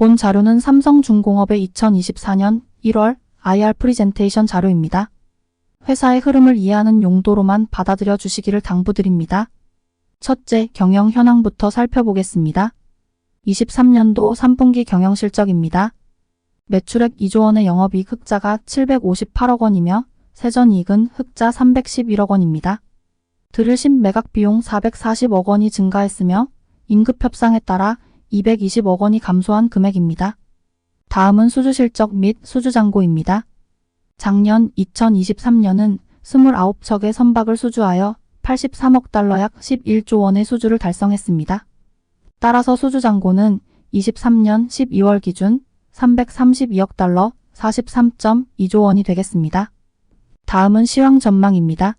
본 자료는 삼성중공업의 2024년 1월 IR 프리젠테이션 자료입니다. 회사의 흐름을 이해하는 용도로만 받아들여 주시기를 당부드립니다. 첫째, 경영 현황부터 살펴보겠습니다. 23년도 3분기 경영 실적입니다. 매출액 2조 원의 영업이익 흑자가 758억 원이며 세전이익은 흑자 311억 원입니다. 들으신 매각 비용 440억 원이 증가했으며 임급 협상에 따라 220억 원이 감소한 금액입니다. 다음은 수주 실적 및 수주 잔고입니다. 작년 2023년은 29척의 선박을 수주하여 83억 달러 약 11조 원의 수주를 달성했습니다. 따라서 수주 잔고는 23년 12월 기준 332억 달러 43.2조 원이 되겠습니다. 다음은 시황 전망입니다.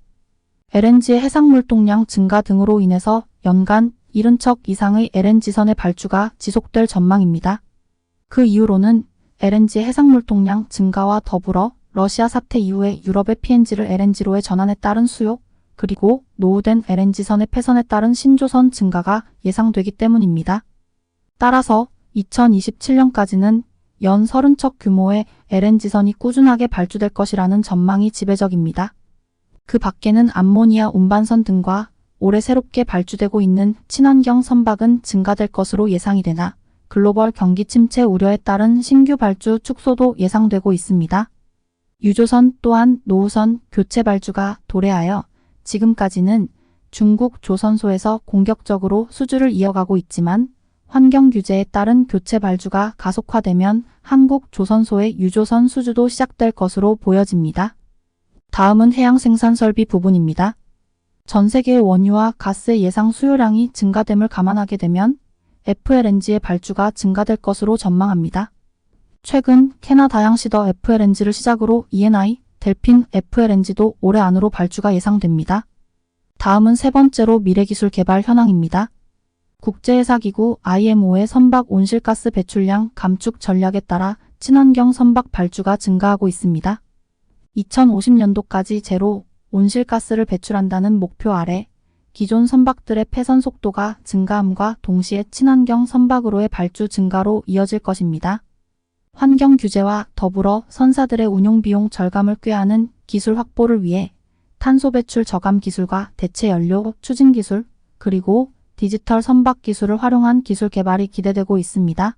LNG의 해상 물동량 증가 등으로 인해서 연간 70척 이상의 LNG선의 발주가 지속될 전망입니다. 그 이유로는 LNG 해상물동량 증가와 더불어 러시아 사태 이후에 유럽의 PNG를 LNG로의 전환에 따른 수요, 그리고 노후된 LNG선의 폐선에 따른 신조선 증가가 예상되기 때문입니다. 따라서 2027년까지는 연 30척 규모의 LNG선이 꾸준하게 발주될 것이라는 전망이 지배적입니다. 그 밖에는 암모니아 운반선 등과 올해 새롭게 발주되고 있는 친환경 선박은 증가될 것으로 예상이 되나 글로벌 경기 침체 우려에 따른 신규 발주 축소도 예상되고 있습니다. 유조선 또한 노후선 교체 발주가 도래하여 지금까지는 중국 조선소에서 공격적으로 수주를 이어가고 있지만 환경 규제에 따른 교체 발주가 가속화되면 한국 조선소의 유조선 수주도 시작될 것으로 보여집니다. 다음은 해양 생산 설비 부분입니다. 전 세계의 원유와 가스의 예상 수요량이 증가됨을 감안하게 되면 FLNG의 발주가 증가될 것으로 전망합니다. 최근 캐나다 양시더 FLNG를 시작으로 ENI, 델핀 FLNG도 올해 안으로 발주가 예상됩니다. 다음은 세 번째로 미래기술 개발 현황입니다. 국제회사기구 IMO의 선박 온실가스 배출량 감축 전략에 따라 친환경 선박 발주가 증가하고 있습니다. 2050년도까지 제로 온실가스를 배출한다는 목표 아래 기존 선박들의 폐선 속도가 증가함과 동시에 친환경 선박으로의 발주 증가로 이어질 것입니다. 환경 규제와 더불어 선사들의 운용 비용 절감을 꾀하는 기술 확보를 위해 탄소 배출 저감 기술과 대체 연료 추진 기술, 그리고 디지털 선박 기술을 활용한 기술 개발이 기대되고 있습니다.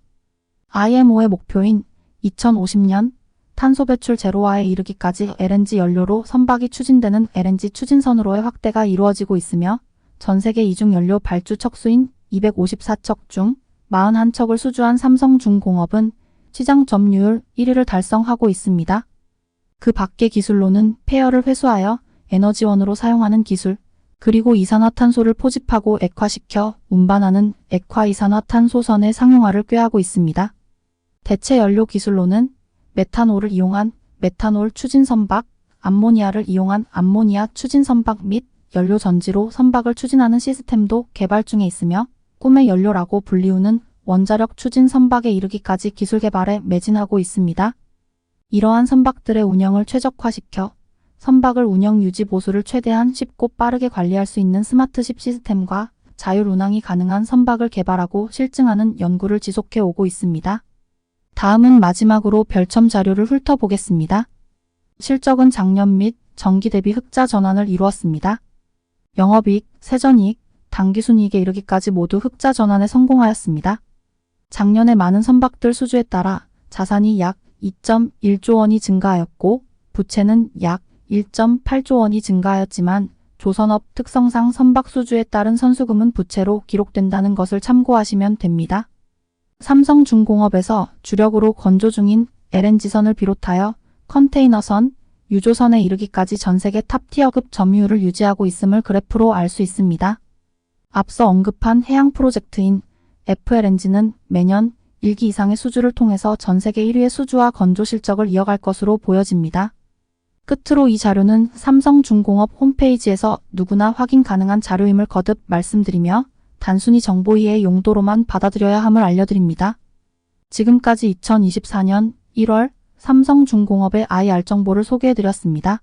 IMO의 목표인 2050년 탄소 배출 제로화에 이르기까지 LNG 연료로 선박이 추진되는 LNG 추진선으로의 확대가 이루어지고 있으며 전 세계 이중 연료 발주 척수인 254척 중 41척을 수주한 삼성중공업은 시장 점유율 1위를 달성하고 있습니다. 그 밖의 기술로는 폐열을 회수하여 에너지원으로 사용하는 기술, 그리고 이산화탄소를 포집하고 액화시켜 운반하는 액화이산화탄소선의 상용화를 꾀하고 있습니다. 대체 연료 기술로는 메탄올을 이용한 메탄올 추진 선박, 암모니아를 이용한 암모니아 추진 선박 및 연료 전지로 선박을 추진하는 시스템도 개발 중에 있으며 꿈의 연료라고 불리우는 원자력 추진 선박에 이르기까지 기술 개발에 매진하고 있습니다. 이러한 선박들의 운영을 최적화시켜 선박을 운영 유지 보수를 최대한 쉽고 빠르게 관리할 수 있는 스마트십 시스템과 자율 운항이 가능한 선박을 개발하고 실증하는 연구를 지속해 오고 있습니다. 다음은 마지막으로 별첨 자료를 훑어보겠습니다. 실적은 작년 및 전기 대비 흑자 전환을 이루었습니다. 영업이익, 세전이익, 당기순이익에 이르기까지 모두 흑자 전환에 성공하였습니다. 작년에 많은 선박들 수주에 따라 자산이 약 2.1조 원이 증가하였고 부채는 약 1.8조 원이 증가하였지만 조선업 특성상 선박 수주에 따른 선수금은 부채로 기록된다는 것을 참고하시면 됩니다. 삼성중공업에서 주력으로 건조 중인 LNG선을 비롯하여 컨테이너선, 유조선에 이르기까지 전 세계 탑티어급 점유율을 유지하고 있음을 그래프로 알 수 있습니다. 앞서 언급한 해양 프로젝트인 FLNG는 매년 1기 이상의 수주를 통해서 전 세계 1위의 수주와 건조 실적을 이어갈 것으로 보여집니다. 끝으로 이 자료는 삼성중공업 홈페이지에서 누구나 확인 가능한 자료임을 거듭 말씀드리며 단순히 정보 이해의 용도로만 받아들여야 함을 알려드립니다. 지금까지 2024년 1월 삼성중공업의 IR 정보를 소개해드렸습니다.